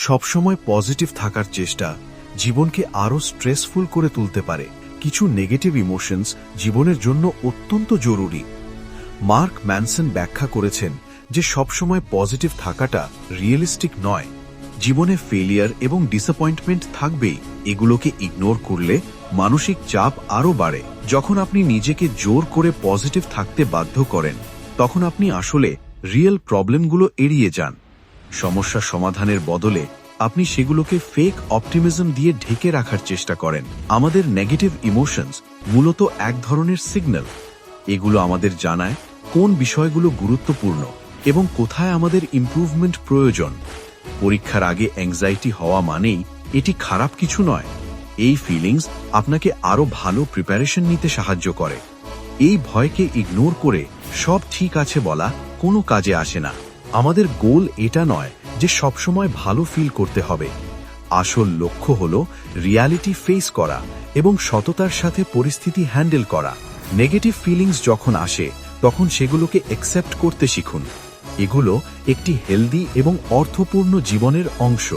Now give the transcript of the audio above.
সবসময় পজিটিভ থাকার চেষ্টা জীবনকে আরও স্ট্রেসফুল করে তুলতে পারে। কিছু নেগেটিভ ইমোশনস জীবনের জন্য অত্যন্ত জরুরি। মার্ক ম্যানসন ব্যাখ্যা করেছেন যে সবসময় পজিটিভ থাকাটা রিয়েলিস্টিক নয়। জীবনে ফেলিয়ার এবং ডিসঅ্যাপয়েন্টমেন্ট থাকবেই। এগুলোকে ইগনোর করলে মানসিক চাপ আরও বাড়ে। যখন আপনি নিজেকে জোর করে পজিটিভ থাকতে বাধ্য করেন, তখন আপনি আসলে রিয়েল প্রবলেমগুলো এড়িয়ে যান। সমস্যা সমাধানের বদলে আপনি সেগুলোকে ফেক অপটিমিজম দিয়ে ঢেকে রাখার চেষ্টা করেন। আমাদের নেগেটিভ ইমোশনস মূলত এক ধরনের সিগন্যাল এগুলো আমাদের জানায় কোন বিষয়গুলো গুরুত্বপূর্ণ এবং কোথায় আমাদের ইম্প্রুভমেন্ট প্রয়োজন। পরীক্ষার আগে অ্যাংজাইটি হওয়া মানেই এটি খারাপ কিছু নয়। এই ফিলিংস আপনাকে আরও ভালো প্রিপারেশন নিতে সাহায্য করে। এই ভয়কে ইগনোর করে সব ঠিক আছে বলা কোনো কাজে আসে না। আমাদের গোল এটা নয় যে সবসময় ভালো ফিল করতে হবে। আসল লক্ষ্য হল রিয়ালিটি ফেস করা এবং সততার সাথে পরিস্থিতি হ্যান্ডেল করা। নেগেটিভ ফিলিংস যখন আসে, তখন সেগুলোকে অ্যাকসেপ্ট করতে শিখুন। এগুলো একটি হেলদি এবং অর্থপূর্ণ জীবনের অংশ।